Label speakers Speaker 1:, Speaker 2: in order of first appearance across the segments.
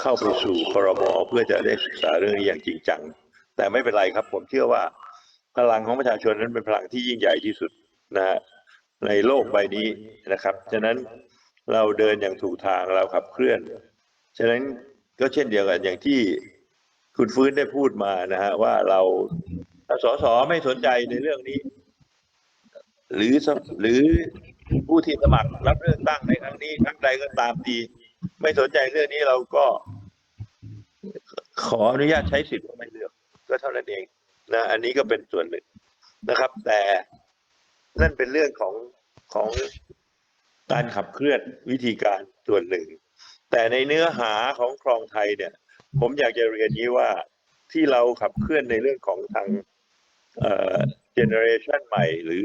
Speaker 1: เข้าไปสู่ครมเพื่อจะได้ศึกษาเรื่องนี้อย่างจริงจัง แต่ไม่เป็นไรครับ ผมเชื่อว่า พลังของประชาชนนั้นเป็นพลังที่ยิ่งใหญ่ที่สุดนะฮะในโลกใบนี้นะครับ ฉะนั้นเราเดินอย่างถูกทางเราขับเคลื่อน ฉะนั้นก็เช่นเดียวกันอย่างที่คุณฟื้นได้พูดมานะฮะว่าเราถ้าสสไม่สนใจในเรื่องนี้ หรือหรือผู้ที่สมัครรับเลือกตั้งในครั้งนี้ครั้งใดก็ตามที ไม่สนใจเรื่องนี้เราก็ ขออนุญาตใช้สิทธิ์ว่าไม่เลือก ก็เท่านั้นเองนะอันนี้ก็เป็นส่วนหนึ่งนะครับ แต่นั่นเป็นเรื่องของของการขับเคลื่อนวิธีการส่วนหนึ่ง แต่ในเนื้อหาของครองไทยเนี่ย ผมอยากจะเรียนนี้ว่าที่เราขับเคลื่อนในเรื่องของทางเอ่อเจเนอเรชันใหม่ หรือ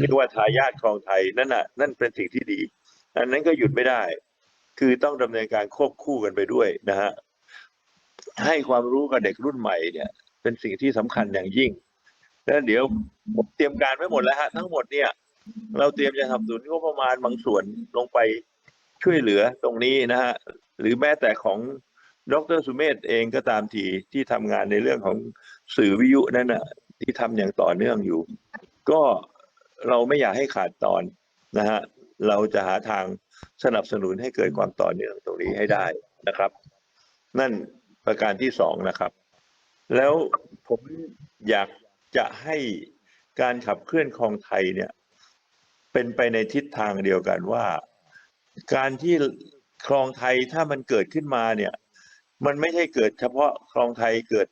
Speaker 1: เรียกว่าทายาทครองไทยนั่นน่ะนั่นเป็นสิ่งที่ดี อันนั้นก็หยุดไม่ได้ คือต้องดำเนินการควบคู่กันไปด้วยนะฮะให้ความรู้กับเด็กรุ่นใหม่เนี่ย เป็นสิ่งที่สำคัญอย่างยิ่งแล้วเดี๋ยวผมเตรียมการไว้หมดแล้วฮะทั้งหมดเนี่ย เราเตรียมจะสนับสนุนงบประมาณบางส่วนลงไปช่วยเหลือตรงนี้นะฮะหรือแม้แต่ของดรสุเมธเองก็ตามทีที่ทำงานในเรื่องของสื่อวิทยุนั่นนะที่ทำอย่างต่อเนื่องอยู่ ก็เราไม่อยากให้ขาดตอนนะฮะ เราจะหาทางสนับสนุนให้เกิดความต่อเนื่องตรงนี้ให้ได้นะครับ นั่นประการที่สองนะครับ แล้วผมอยากจะให้การขับเคลื่อนคลองไทยเนี่ย เป็นไปในทิศทางเดียวกันว่า การที่คลองไทยถ้ามันเกิดขึ้นมาเนี่ย มันไม่ใช่เกิดเฉพาะคลองไทยเกิด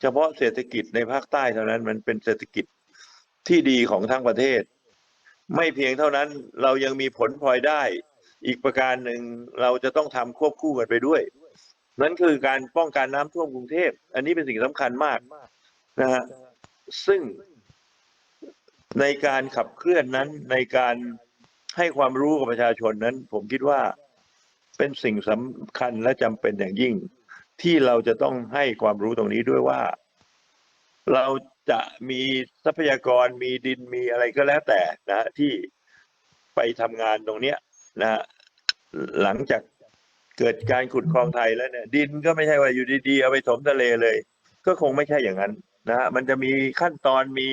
Speaker 1: เฉพาะเศรษฐกิจในภาคใต้เท่านั้นมันเป็นเศรษฐกิจที่ดีของทั้งประเทศ ไม่เพียงเท่านั้นเรายังมีผลพลอยได้ อีกประการหนึ่งเราจะต้องทำควบคู่กันไปด้วย นั่นคือการป้องกันน้ำท่วมกรุงเทพ อันนี้เป็นสิ่งสำคัญมากนะฮะซึ่งในการขับเคลื่อนนั้นในการให้ความรู้กับประชาชนนั้น ผมคิดว่าเป็นสิ่งสำคัญและจำเป็นอย่างยิ่ง ที่เราจะต้องให้ความรู้ตรงนี้ด้วยว่า เรา จะมีทรัพยากรมีดินมีอะไรก็แล้วแต่นะฮะที่ไปทำงานตรงเนี้ยนะฮะหลังจากเกิดการขุดคลองไทยแล้วเนี่ยดินก็ไม่ใช่ว่าอยู่ดีๆเอาไปถมทะเลเลย ก็คงไม่ใช่อย่างนั้นนะฮะมันจะมีขั้นตอนมี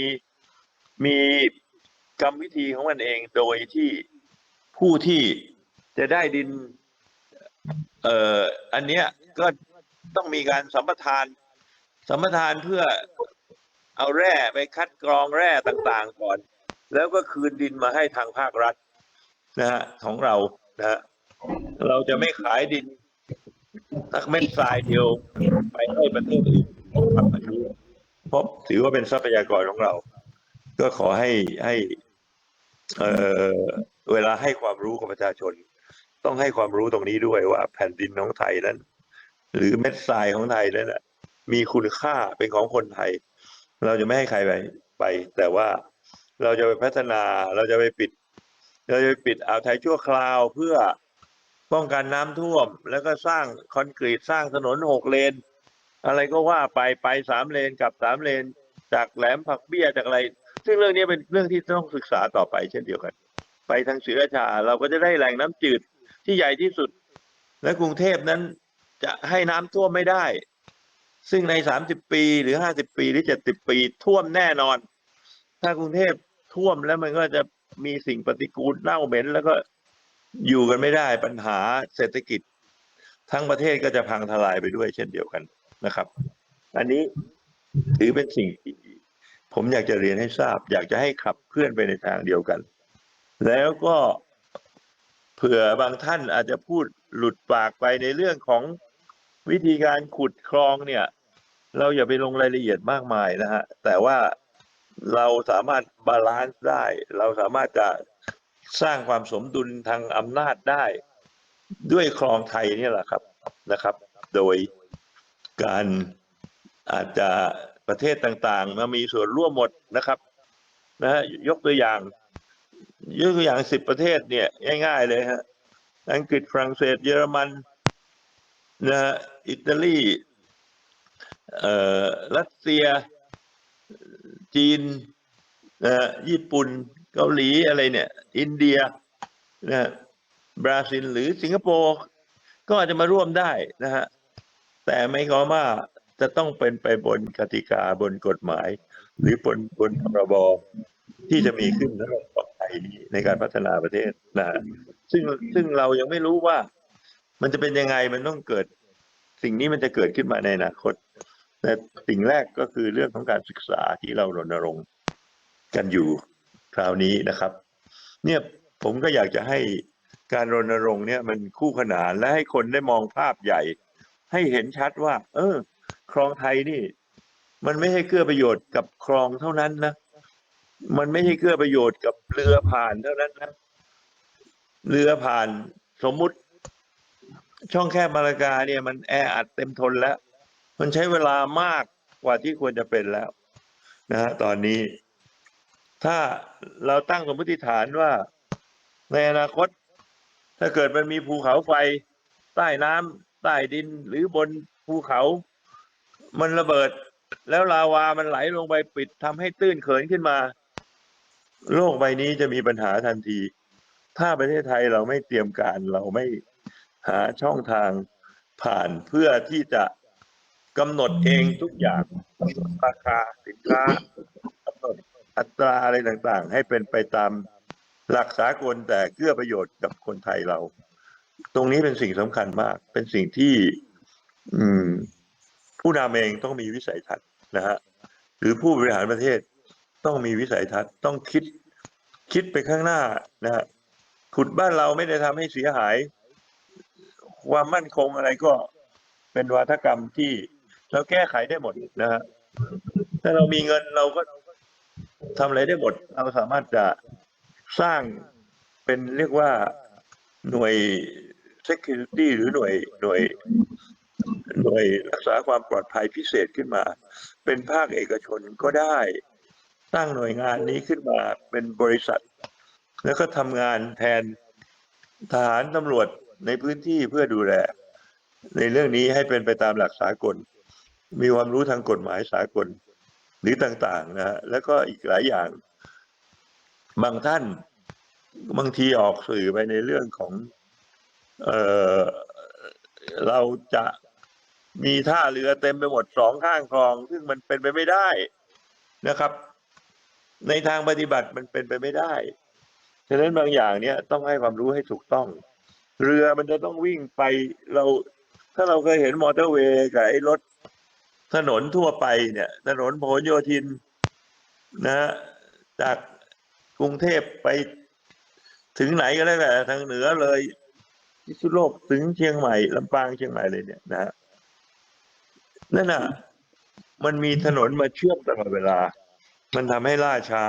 Speaker 1: มีกรรมวิธีของมันเองโดยที่ผู้ที่จะได้ดิน เอ่ออันเนี้ยก็ต้องมีการสัมปทาน สัมปทานเพื่อ เอาแร่ไปคัดกรองแร่ต่างๆก่อน แล้วก็คืนดินมาให้ทางภาครัฐนะฮะของเรานะฮะเราจะไม่ขายดินสักเม็ดทรายเดียวไปให้ประเทศอื่นทำแบบนี้เพราะถือว่าเป็นทรัพยากรของเรา ก็ขอให้ให้เออเวลาให้ความรู้กับประชาชน ต้องให้ความรู้ตรงนี้ด้วยว่าแผ่นดินของไทยนั้น หรือเม็ดทรายของไทยนั้นน่ะมีคุณค่าเป็นของคนไทย เราจะไม่ให้ใครไปไป แต่ว่าเราจะไปพัฒนาเราจะไปปิด เราจะไปปิดอ่าวไทยชั่วคราวเพื่อป้องกันน้ำท่วม แล้วก็สร้างคอนกรีตสร้างถนนหกเลน อะไรก็ว่าไปไปสามเลนกับสามเลน จากแหลมผักเบี้ยจากอะไร ซึ่งเรื่องนี้เป็นเรื่องที่ต้องศึกษาต่อไปเช่นเดียวกัน ไปทางศรีราชาเราก็จะได้แหล่งน้ำจืดที่ใหญ่ที่สุด และกรุงเทพนั้นจะให้น้ำท่วมไม่ได้ ซึ่งในสามสิบปีหรือห้าสิบปีหรือเจ็ดสิบปีท่วมแน่นอน ถ้ากรุงเทพท่วมแล้วมันก็จะมีสิ่งปฏิกูลเน่าเหม็น แล้วก็อยู่กันไม่ได้ปัญหาเศรษฐกิจ ทั้งประเทศก็จะพังทลายไปด้วยเช่นเดียวกันนะครับ อันนี้ถือเป็นสิ่งที่ผมอยากจะเรียนให้ทราบ อยากจะให้ขับเคลื่อนไปในทางเดียวกัน แล้วก็เผื่อบางท่านอาจจะพูดหลุดปากไปในเรื่องของ วิธีการขุดคลองเนี่ย เราอย่าไปลงรายละเอียดมากมายนะฮะ แต่ว่าเราสามารถบาลานซ์ได้ เราสามารถจะสร้างความสมดุลทางอำนาจได้ ด้วยคลองไทยนี่แหละครับนะครับ โดยการอาจจะประเทศต่างๆมามีส่วนร่วมหมดนะครับนะฮะยกตัวอย่าง ยกตัวอย่างสิบประเทศเนี่ย ง่าย ๆ เลยฮะอังกฤษฝรั่งเศสเยอรมัน นะอิตาลีเอ่อรัสเซีย จีนนะญี่ปุ่น เกาหลีอะไรเนี่ย อินเดียนะบราซิลหรือสิงคโปร์ก็อาจจะมาร่วมได้นะฮะแต่ไม่ก็ว่าจะต้องเป็นไปบนกติกาบนกฎหมาย หรือบนบนพรบที่จะมีขึ้นสำหรับประเทศไทยในการพัฒนาประเทศนะฮะซึ่งซึ่งเรายังไม่รู้ว่า มันจะเป็นยังไงมันต้องเกิด สิ่งนี้มันจะเกิดขึ้นมาในอนาคตแต่สิ่งแรกก็คือเรื่องของการศึกษาที่เรารณรงค์กันอยู่คราวนี้นะครับ เนี่ยผมก็อยากจะให้การรณรงค์เนี่ยมันคู่ขนานและให้คนได้มองภาพใหญ่ ให้เห็นชัดว่า เออ คลองไทยนี่ มันไม่ใช่เกื้อประโยชน์กับคลองเท่านั้นนะมันไม่ใช่เกื้อประโยชน์กับเรือผ่านเท่านั้นนะ เรือผ่านสมมุติ ช่องแคบมาลากาเนี่ยมันแออัดเต็มทนแล้ว มันใช้เวลามากกว่าที่ควรจะเป็นแล้วนะฮะตอนนี้ ถ้าเราตั้งสมมติฐานว่า ในอนาคต ถ้าเกิดมันมีภูเขาไฟ ใต้น้ำใต้ดินหรือบนภูเขา มันระเบิด แล้วลาวามันไหลลงไปปิดทำให้ตื้นเขินขึ้นมา โลกใบนี้จะมีปัญหาทันที ถ้าประเทศไทยเราไม่เตรียมการเราไม่ หาช่องทางผ่านเพื่อที่จะกำหนดเองทุกอย่างกำหนดราคาสินค้ากำหนดอัตราอะไรต่างๆ ให้เป็นไปตามหลักสากลแต่เกื้อประโยชน์กับคนไทยเรา ตรงนี้เป็นสิ่งสำคัญมาก เป็นสิ่งที่ อืม ผู้นำเองต้องมีวิสัยทัศน์นะฮะหรือผู้บริหารประเทศต้องมีวิสัยทัศน์ต้องคิดคิดไปข้างหน้านะฮะขุดบ้านเราไม่ได้ทำให้เสียหาย ความมั่นคงอะไรก็เป็นวาทกรรมที่เราแก้ไขได้หมดนะฮะถ้าเรามีเงินเราก็ทำอะไรได้หมด เราสามารถจะสร้างเป็นเรียกว่าหน่วย security หรือหน่วยหน่วยหน่วยรักษาความปลอดภัยพิเศษขึ้นมา เป็นภาคเอกชนก็ได้ตั้งหน่วยงานนี้ขึ้นมาเป็นบริษัท แล้วก็ทำงานแทนทหารตำรวจ ในพื้นที่เพื่อดูแล ในเรื่องนี้ให้เป็นไปตามหลักสากล มีความรู้ทางกฎหมายสากล หรือต่างๆนะฮะแล้วก็อีกหลายอย่าง บางท่านบางทีออกสื่อไปในเรื่องของเออเราจะมีท่าเรือเต็มไปหมดสองข้างคลอง ซึ่งมันเป็นไปไม่ได้นะครับ ในทางปฏิบัติมันเป็นไปไม่ได้ ฉะนั้นบางอย่างเนี่ยต้องให้ความรู้ให้ถูกต้อง เรือมันจะต้องวิ่งไปเรา ถ้าเราเคยเห็นมอเตอร์เวย์กับไอ้รถถนนทั่วไปเนี่ย ถนนพหลโยธินนะฮะจากกรุงเทพไปถึงไหนก็ได้แต่ทางเหนือเลยพิษณุโลกถึงเชียงใหม่ลำปางเชียงใหม่เลยเนี่ยนะฮะนั่นน่ะ มันมีถนนมาเชื่อมตลอดเวลา มันทำให้ล่าช้า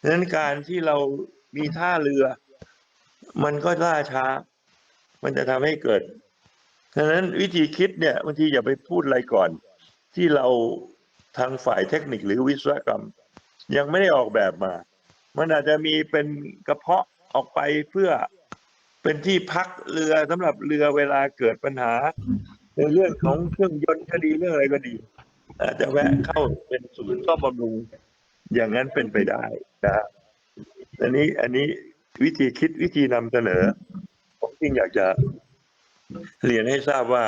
Speaker 1: ดังนั้นการที่เรามีท่าเรือ มันก็ล่าช้า มันจะทำให้เกิดดังนั้นวิธีคิดเนี่ยบางทีอย่าไปพูดอะไรก่อน ที่เราทางฝ่ายเทคนิคหรือวิศวกรรม ยังไม่ได้ออกแบบมา มันอาจจะมีเป็นกระเพาะออกไปเพื่อเป็นที่พักเรือสำหรับเรือเวลาเกิดปัญหา ในเรื่องของเครื่องยนต์ก็ดีเรื่องอะไรก็ดี อาจจะแวะเข้าเป็นศูนย์ซ่อมบำรุงอย่างนั้นเป็นไปได้นะฮะอันนี้อันนี้วิธีคิดวิธีนำเสนอ ผมจริงอยากจะเรียนให้ทราบว่า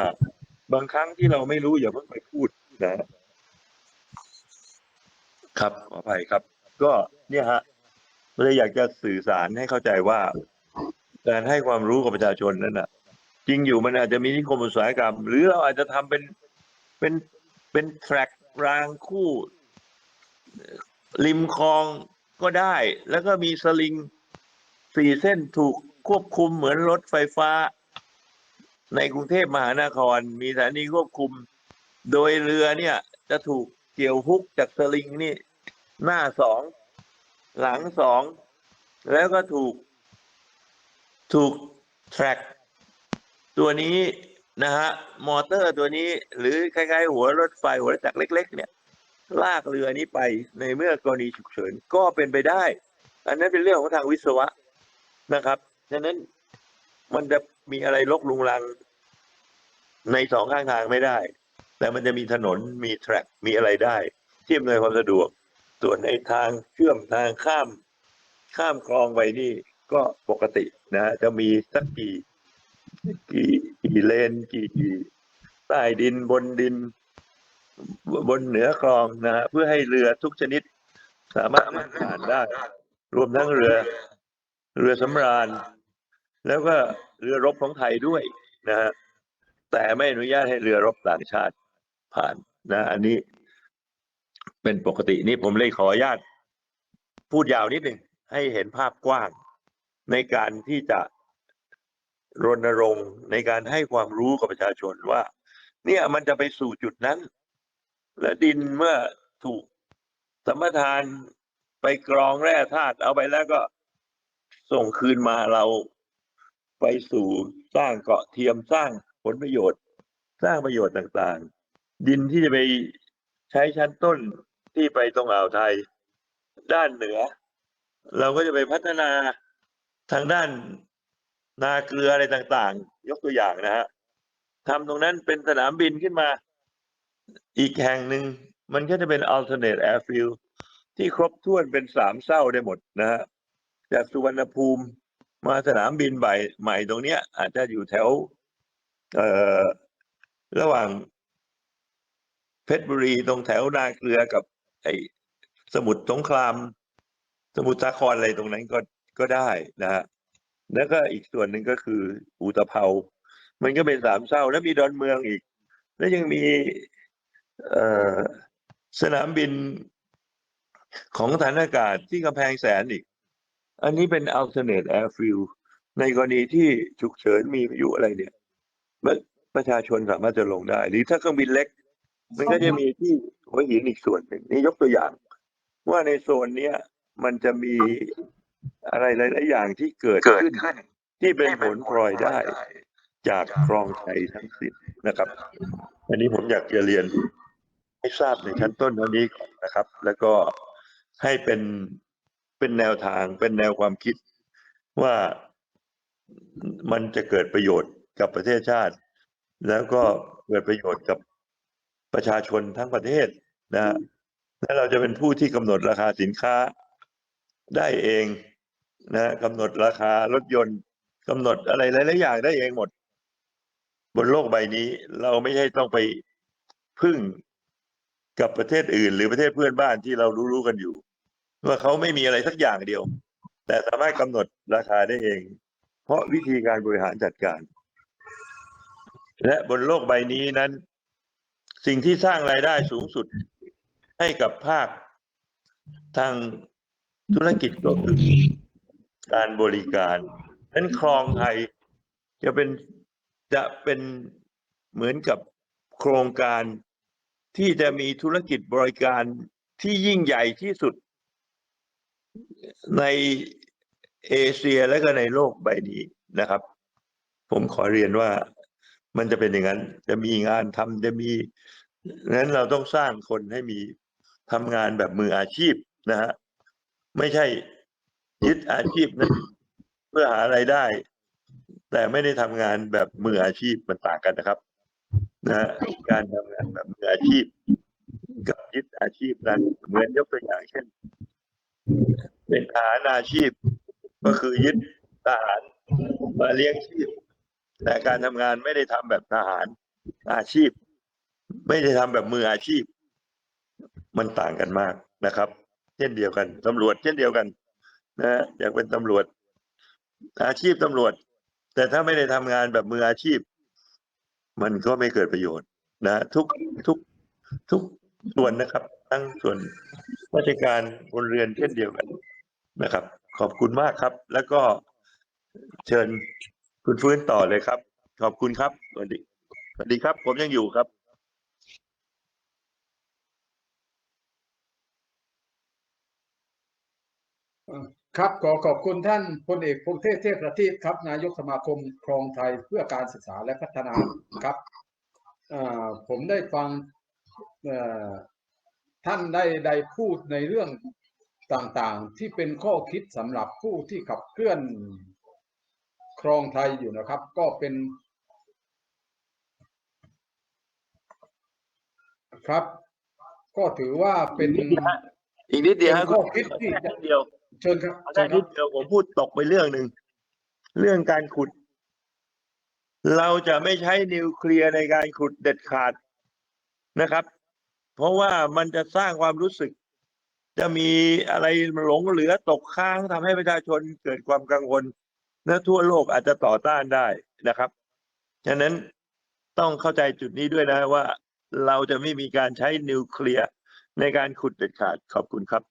Speaker 1: บางครั้งที่เราไม่รู้อย่าเพิ่งไปพูดนะฮะครับขออภัยครับ ก็เนี่ยฮะเลยอยากจะสื่อสารให้เข้าใจว่า การให้ความรู้กับประชาชนนั้นน่ะ จริงอยู่มันอาจจะมีนิคมอุตสาหกรรม หรือเราอาจจะทำเป็นเป็นเป็นแทร็กรางคู่เอ่อริมคลองก็ได้ แล้วก็มีสลิงสี่เส้นถูก ควบคุมเหมือนรถไฟฟ้า ในกรุงเทพมหานคร มีสถานีควบคุม โดยเรือเนี่ย จะถูกเกี่ยวฮุกจากสลิงนี่ หน้าสองหลังสองแล้วก็ถูก ถูกแทร็กตัวนี้นะฮะมอเตอร์ตัวนี้ หรือคล้ายๆ หัวรถไฟหัวรถจักรเล็ก ๆ เนี่ย ลากเรือนี้ไปในเมื่อกรณีฉุกเฉินก็เป็นไปได้ อันนั้นเป็นเรื่องของทางวิศวะนะครับ ฉะนั้นมันจะมีอะไรลกลุงลัง ในสองข้างทางไม่ได้ แต่มันจะมีถนนมีแทร็กมีอะไรได้ที่อำนวยความสะดวก ส่วนในทางเชื่อมทางข้าม ข้ามคลองไปนี่ก็ปกตินะ จะมีสักกี่กี่กี่เลนกี่ใต้ดินบนดิน บนเหนือคลองนะฮะเพื่อให้เรือทุกชนิด สามารถผ่านได้ รวมทั้งเรือ เรือสำราญ แล้วก็เรือรบของไทยด้วยนะฮะแต่ไม่อนุญาตให้เรือรบต่างชาติผ่านนะ อันนี้เป็นปกตินี่ผมเลยขออนุญาตพูดยาวนิดหนึ่งให้เห็นภาพกว้าง ในการที่จะรณรงค์ในการให้ความรู้กับประชาชนว่า เนี่ยมันจะไปสู่จุดนั้น และดินเมื่อถูกสมทานไปกรองแร่ธาตุเอาไปแล้วก็ส่งคืนมาเรา ไปสู่สร้างเกาะเทียมสร้างผลประโยชน์ สร้างประโยชน์ต่างๆ ดินที่จะไปใช้ชั้นต้นที่ไปตรงอ่าวไทย ด้านเหนือ เราก็จะไปพัฒนาทางด้านนาเกลืออะไรต่างๆ ยกตัวอย่างนะฮะทำตรงนั้นเป็นสนามบินขึ้นมา อีกแห่งหนึ่งมันก็จะเป็น alternate airfield ที่ครบถ้วนเป็นสามเศร้าได้หมดนะฮะจากสุวรรณภูมิ มาสนามบินใหม่ใหม่ตรงเนี้ย อาจจะอยู่แถว เอ่อระหว่าง เพชรบุรีตรงแถวนาเกลือกับ ไอ้สมุทรสงคราม สมุทรสาครอะไรตรงนั้นก็ก็ได้นะฮะแล้วก็อีกส่วนหนึ่งก็คืออุตภเปามันก็เป็นสามเศร้า แล้วมีดอนเมืองอีก แล้วยังมีเอสนามบินของฐานอากาศที่กำแพงแสนอีก อันนี้เป็น alternate airfield ในกรณีที่ฉุกเฉินมีพายุอะไรเนี่ยมันประชาชนสามารถจะลงได้ หรือถ้าเครื่องบินเล็ก มันก็จะมีที่หัวหินอีกส่วนหนึ่งนี่ยกตัวอย่าง ว่าในโซนเนี้ยมันจะมีอะไรหลาย ๆ อย่างที่เกิด
Speaker 2: เกิด
Speaker 1: ขึ้น
Speaker 2: ขึ้น
Speaker 1: ที่เป็นผลพลอยได้ จากครองไทยทั้งสิ้นนะครับ อันนี้ผมอยากจะเรียนให้ทราบในชั้นต้นเท่านี้ก่อนนะครับ แล้วก็ให้เป็น เป็นแนวทางเป็นแนวความคิดว่ามันจะเกิดประโยชน์กับประเทศชาติ แล้วก็เกิดประโยชน์กับประชาชนทั้งประเทศนะฮะและเราจะเป็นผู้ที่กำหนดราคาสินค้าได้เองนะกำหนดราคารถยนต์กำหนดอะไรหลายๆอย่างได้เองหมด บนโลกใบนี้ เราไม่ใช่ต้องไปพึ่งกับประเทศอื่น หรือประเทศเพื่อนบ้านที่เรารู้ๆกันอยู่ ว่าเขาไม่มีอะไรสักอย่างเดียว แต่สามารถกำหนดราคาได้เอง เพราะวิธีการบริหารจัดการ และบนโลกใบนี้นั้น สิ่งที่สร้างรายได้สูงสุดให้กับภาคทางธุรกิจก็คือการบริการนั้นคลองไทยจะเป็นจะเป็นเหมือนกับโครงการที่จะมีธุรกิจบริการที่ยิ่งใหญ่ที่สุด ในเอเชียและก็ในโลกใบนี้นะครับ ผมขอเรียนว่ามันจะเป็นอย่างนั้น จะมีงานทำจะมีงั้นเราต้องสร้างคนให้มีทำงานแบบมืออาชีพนะฮะไม่ใช่ยึดอาชีพนั้นเพื่อหาไรายได้ แต่ไม่ได้ทำงานแบบมืออาชีพมันต่างกันนะครับ นะฮะการทำงานแบบมืออาชีพ กับยึดอาชีพนั้นเหมือนยกตัวอย่างเช่น เป็นทหารอาชีพ ก็คือยึดทหารมาเลี้ยงชีพ แต่การทำงานไม่ได้ทำแบบทหารอาชีพ ไม่ได้ทำแบบมืออาชีพ มันต่างกันมากนะครับ เช่นเดียวกันตำรวจเช่นเดียวกันนะอยากเป็นตำรวจ อาชีพตำรวจ แต่ถ้าไม่ได้ทำงานแบบมืออาชีพ มันก็ไม่เกิดประโยชน์ นะ ทุกทุกทุกส่วนนะครับ ทั้งส่วน ราชการบนเรือนเช่นเดียวกันนะครับ ขอบคุณมากครับ แล้วก็เชิญคุณฟื้นต่อเลยครับ ขอบคุณครับสวัสดีสวัสดีครับ ผมยังอยู่ครับ
Speaker 3: ครับขอขอบคุณท่านพลเอกพงเทพเทพประทีปครับนายกสมาคมครองไทยเพื่อการศึกษาและพัฒนาครับผมได้ฟัง ท่านได้ได้พูดในเรื่องต่างๆ ที่เป็นข้อคิดสำหรับผู้ที่ขับเคลื่อนครองไทยอยู่นะครับ ก็เป็น ครับ ก็ถือว่าเป็น
Speaker 1: อีกนิดเดียวฮะ
Speaker 3: เป็นข้อคิดที่จะ
Speaker 1: นิดเดียว
Speaker 3: เชิญครับ
Speaker 1: เอา
Speaker 3: เชิ
Speaker 1: ได้
Speaker 3: ญค
Speaker 1: นิ
Speaker 3: รับ
Speaker 1: ดเดียวผมพูดตกไปเรื่องหนึ่งเรื่องการขุด เราจะไม่ใช้นิวเคลียร์ในการขุดเด็ดขาดนะครับ เพราะว่ามันจะสร้างความรู้สึก จะมีอะไรหลงเหลือตกค้างทำให้ประชาชนเกิดความกังวลและทั่วโลกอาจจะต่อต้านได้นะครับฉะนั้นต้องเข้าใจจุดนี้ด้วยนะว่า เราจะไม่มีการใช้นิวเคลียร์ในการขุดเด็ดขาดขอบคุณครับ